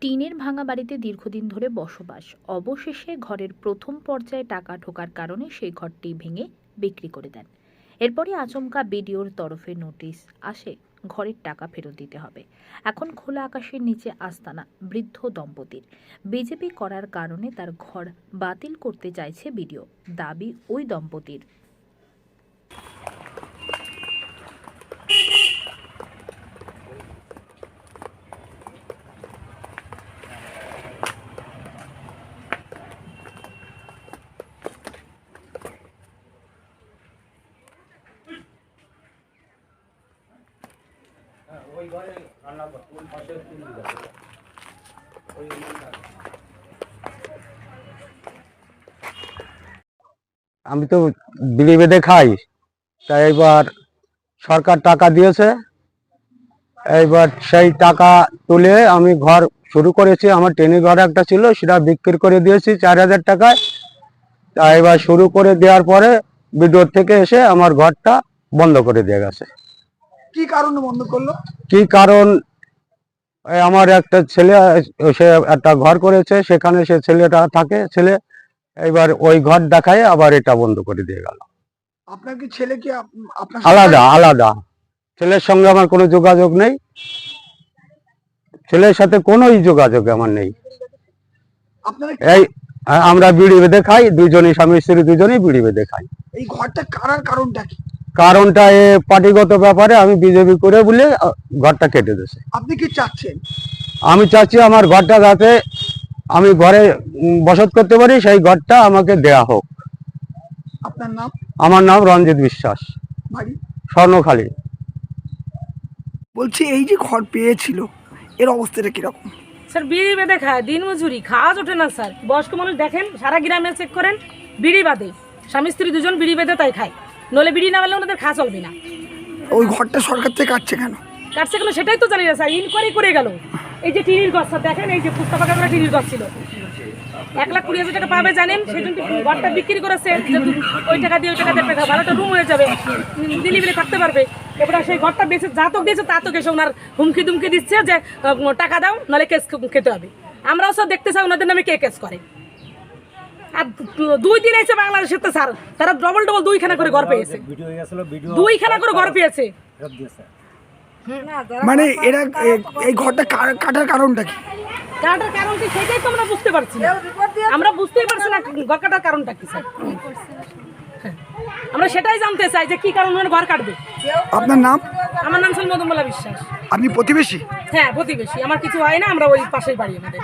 টিনের ভাঙা বাড়িতে দীর্ঘদিন ধরে বসবাস। অবশেষে ঘরের প্রথম পর্যায়ে টাকা ঢোকার কারণে সেই ঘরটি ভেঙে বিক্রি করে দেন। এরপরই আচমকা বিডিওর তরফে নোটিশ আসে, ঘরের টাকা ফেরত দিতে হবে। এখন খোলা আকাশের নিচে আস্তানা, বৃদ্ধ দম্পতির। বিজেপি করার কারণে তার ঘর বাতিল করতে চাইছে বিডিও। দাবি ওই দম্পতির। আমি তো বিড়ি বেঁধে খাই, তাই এবার সরকার টাকা দিয়েছে। এইবার সেই টাকা তুলে আমি ঘর শুরু করেছি। আমার টেনে ঘর একটা ছিল, সেটা বিক্রি করে দিয়েছি চার হাজার টাকায়। তা এবার শুরু করে দেওয়ার পরে বিদ্যুৎ থেকে এসে আমার ঘরটা বন্ধ করে দিয়ে গেছে। কি কারণে বন্ধ করল? কি কারণ? আমার একটা ছেলে সে একটা ঘর করেছে সেখানে সে ছেলেটা থাকে ছেলে এবার ওই ঘর দেখায় আবার এটা বন্ধ করে দিয়ে গেল। আপনার কি ছেলে কি আপনার আলাদা আলাদা। ছেলের সঙ্গে আমার কোনো যোগাযোগ নেই। ছেলের সাথে কোনোই যোগাযোগ আমার নেই। এই আমরা বিড়ি বেঁধে খাই দুজনই স্বামী স্ত্রী দুজনেই বিড়ি বেঁধে খাই। এই ঘরটা কারার কারণটা কি? কারণটা এ পার্টিগত ব্যাপারে আমি বিজেপি করে বলে ঘরটা কেটে দিয়েছে। আপনি কি চাচ্ছেন? আমি চাচ্ছি আমার ঘরটা যাতে আমি ঘরে বসত করতে পারি সেই ঘরটা আমাকে দেয়া হোক। আপনার নাম? আমার নাম রঞ্জিত বিশ্বাস। বাড়ি? স্বর্ণখালী। বলছি এই যে ঘর পেয়েছিল এর অবস্থাটা কীরকম? স্যার বিড়ি বেঁধে খায় দিন মজুরি খাওয়া ওঠে না স্যার। বয়স্ক মানুষ দেখেন সারা গ্রামে চেক করেন বিড়ি বাদে স্বামী স্ত্রী দুজন বিড়ি বেঁধে তাই খায়। নলে বিড়ি না পেলে ওনাদের খাওয়া চলবে না। ওই ঘরটা সরকার থেকে কাটছে কেন? কাটছে কেন সেটাই তো জানি না স্যার ইনকোয়ারি করে গেল। এই যে টিনির গছ স্যার দেখেন এই যে পুস্তা পাকা করে টিনির গছ ছিল। এক লাখ কুড়ি হাজার টাকা পাবে জানেন সেই জন্য ঘরটা বিক্রি করেছে। ওই টাকা দিয়ে ওই টাকা দিয়ে একটা রুম হয়ে যাবে দিলি মিলে থাকতে পারবে। এবার সেই ঘরটা বেঁচে যা তো দিয়েছে তা তো এসে ওনার হুমকি দুমকি দিচ্ছে যে টাকা দাও নাহলে কেস খেতে হবে। আমরাও সব দেখতে চাই ওনাদের নামে কে কেস করে। আর দুই দিন এসে বাংলাদেশের তো স্যার তারা ডবল ডবল দুইখানা করে ঘর পেয়েছে। দুইখানা করে ঘর পেয়েছে। মানে এরা এই ঘরটা কাটার কারণটা কি? কাটার কারণ কি সেটাই তো আমরা বুঝতে পারছি না। আমরা বুঝতেই পারছি না ঘর কাটার কারণটা কি স্যার। আমরা সেটাই জানতে চাই যে কি কারণ ঘর কাটবে। আপনার নাম? আমার নাম ছিল মদমলা বিশ্বাস। আপনি প্রতিবেশী? হ্যাঁ প্রতিবেশী। আমার কিছু হয় না আমরা ওই পাশেই বাড়ি আমাদের।